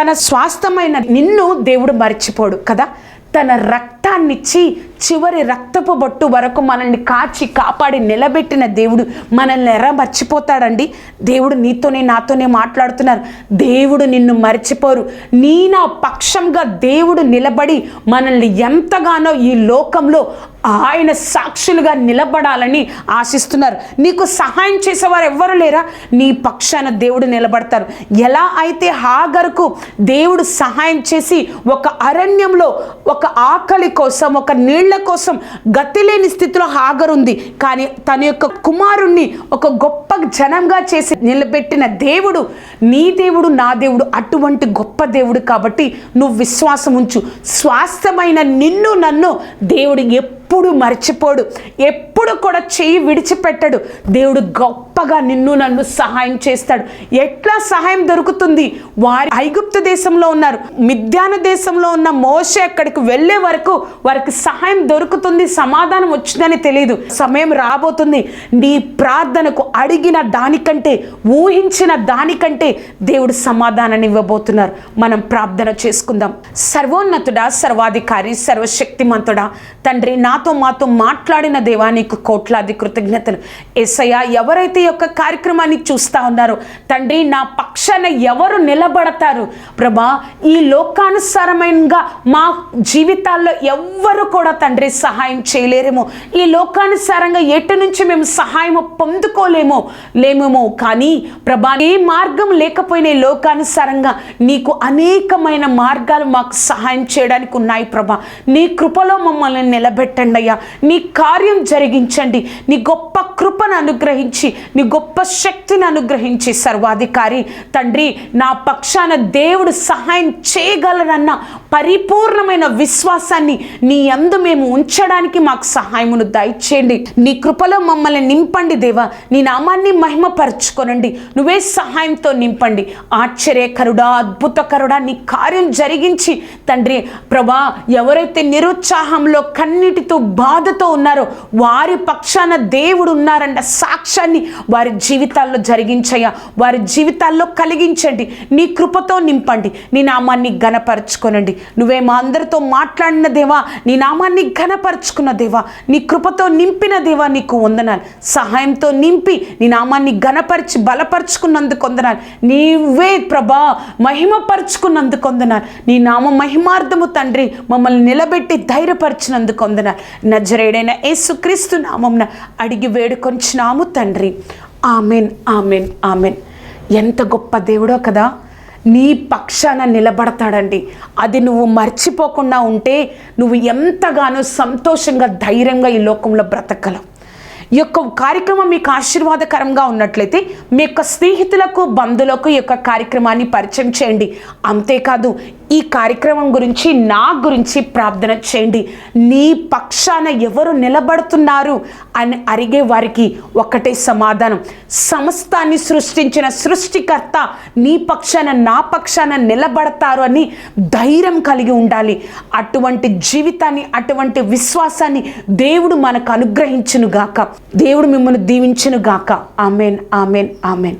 తన స్వాస్థమైన నిన్ను దేవుడు మర్చిపోడు కదా? తన రక్తాన్నిచ్చి చివరి రక్తపు బొట్టు వరకు మనల్ని కాచి కాపాడి నిలబెట్టిన దేవుడు మనల్ని ఎరా మర్చిపోతాడండి. దేవుడు నీతోనే నాతోనే మాట్లాడుతున్నారు. దేవుడు నిన్ను మర్చిపోరు. నీ నా పక్షంగా దేవుడు నిలబడి మనల్ని ఎంతగానో ఈ లోకంలో ఆయన సాక్షులుగా నిలబడాలని ఆశిస్తున్నారు. నీకు సహాయం చేసేవారు ఎవ్వరు లేరా? నీ పక్షాన దేవుడు నిలబడతారు. ఎలా అయితే హాగర్కు దేవుడు సహాయం చేసి ఒక అరణ్యంలో ఒక ఆకలి కోసం ఒక నీళ్ళ కోసం గతిలేని స్థితిలో హాగరుంది. కానీ తన యొక్క కుమారుణ్ణి ఒక గొప్ప జనంగా చేసి నిలబెట్టిన దేవుడు నీ దేవుడు నా దేవుడు అటువంటి గొప్ప దేవుడు కాబట్టి నువ్వు విశ్వాసం ఉంచు స్వాస్థ్యమైన నిన్ను నన్ను దేవుడు ఎప్పుడు ఎప్పుడు మర్చిపోడు ఎప్పుడు కూడా చెయ్యి విడిచిపెట్టడు. దేవుడు గొప్పగా నిన్ను నన్ను సహాయం చేస్తాడు. ఎట్లా సహాయం దొరుకుతుంది? వారి ఐగుప్తు దేశంలో ఉన్నారు. మిథ్యాన దేశంలో ఉన్న మోసే అక్కడికి వెళ్ళే వరకు వారికి సహాయం దొరుకుతుంది సమాధానం వచ్చిందని తెలియదు సమయం రాబోతుంది. నీ ప్రార్థనకు అడిగిన దానికంటే ఊహించిన దానికంటే దేవుడు సమాధానాన్ని ఇవ్వబోతున్నారు. మనం ప్రార్థన చేసుకుందాం. సర్వోన్నతుడా సర్వాధికారి సర్వశక్తిమంతుడా తండ్రి నా నాతో మాతో మాట్లాడిన దేవా నీకు కోట్లాది కృతజ్ఞతలు. ఎస్ఐయా ఎవరైతే ఈ యొక్క కార్యక్రమాన్ని చూస్తా ఉన్నారో తండ్రి నా పక్షాన ఎవరు నిలబడతారు? ప్రభా ఈ లోకానుసారమైనగా మా జీవితాల్లో ఎవ్వరు కూడా తండ్రి సహాయం చేయలేరేమో. ఈ లోకానుసారంగా ఎటు నుంచి మేము సహాయం పొందుకోలేమో లేమేమో. కానీ ప్రభా ఏ మార్గం లేకపోయినా లోకానుసారంగా నీకు అనేకమైన మార్గాలు మాకు సహాయం చేయడానికి ఉన్నాయి ప్రభా. నీ కృపలో మమ్మల్ని నిలబెట్టండి. అయ్యా నీ కార్యం జరిగించండి. నీ గొప్ప కృపను అనుగ్రహించి నీ గొప్ప శక్తిని అనుగ్రహించి సర్వాధికారి. తండ్రి నా పక్షాన దేవుడు సహాయం చేయగలరన్న పరిపూర్ణమైన విశ్వాసాన్ని నీ అందు మేము ఉంచడానికి మాకు సహాయమును దయచేయండి. నీ కృపలో మమ్మల్ని నింపండి దేవా. నీ నామాన్ని మహిమపరచుకొనండి. నువ్వే సహాయంతో నింపండి. ఆశ్చర్యకరుడా అద్భుతకరుడా నీ కార్యం జరిగించి తండ్రి ప్రభా ఎవరైతే నిరుత్సాహంలో కన్నిటితో బాధతో ఉన్నారో వారి పక్షాన దేవుడు ఉన్నారన్న సాక్ష్యాన్ని వారి జీవితాల్లో జరిగించయ్యా. వారి జీవితాల్లో కలిగించండి. నీ కృపతో నింపండి. నీ నామాన్ని ఘనపరచుకొనండి. నువ్వే మా అందరితో మాట్లాడిన దేవా నీ నామాన్ని ఘనపరచుకున్న దేవా నీ కృపతో నింపిన దేవా నీకు వందనాలు. సహాయంతో నింపి నీ నామాన్ని ఘనపరిచి బలపరుచుకున్నందుకు వందనాలు. నీవే ప్రభా మహిమపరుచుకున్నందుకు వందనాలు. నీ నామ మహిమార్థము తండ్రి మమ్మల్ని నిలబెట్టి ధైర్యపరిచినందుకు వందనాలు. నజరేడైన యేసుక్రీస్తు నామంన అడిగి వేడుకొంచినాము తండ్రి. Amen amen amen. ఎంత గొప్ప దేవుడో కదా. నీ పక్షాన నిలబడతాడండి. అది నువ్వు మర్చిపోకుండా ఉంటే నువ్వు ఎంతగానో సంతోషంగా ధైర్యంగా ఈ లోకంలో బ్రతకలవు ఈ యొక్క కార్యక్రమం మీకు ఆశీర్వాదకరంగా ఉన్నట్లయితే మీ యొక్క స్నేహితులకు బంధువులకు ఈ యొక్క కార్యక్రమాన్ని పరిచయం చేయండి. అంతేకాదు ఈ కార్యక్రమం గురించి నా గురించి ప్రార్థన చేయండి. నీ పక్షాన ఎవరు నిలబడుతున్నారు అని అరిగే వారికి ఒకటే సమాధానం. సమస్తాన్ని సృష్టించిన సృష్టికర్త నీ పక్షాన నా పక్షాన నిలబడతారు అని ధైర్యం కలిగి ఉండాలి. అటువంటి జీవితాన్ని అటువంటి విశ్వాసాన్ని దేవుడు మనకు అనుగ్రహించునుగాక. గాక దేవుడు మిమ్మల్ని దీవించను గాక ఆమెన్ ఆమెన్ ఆమెన్.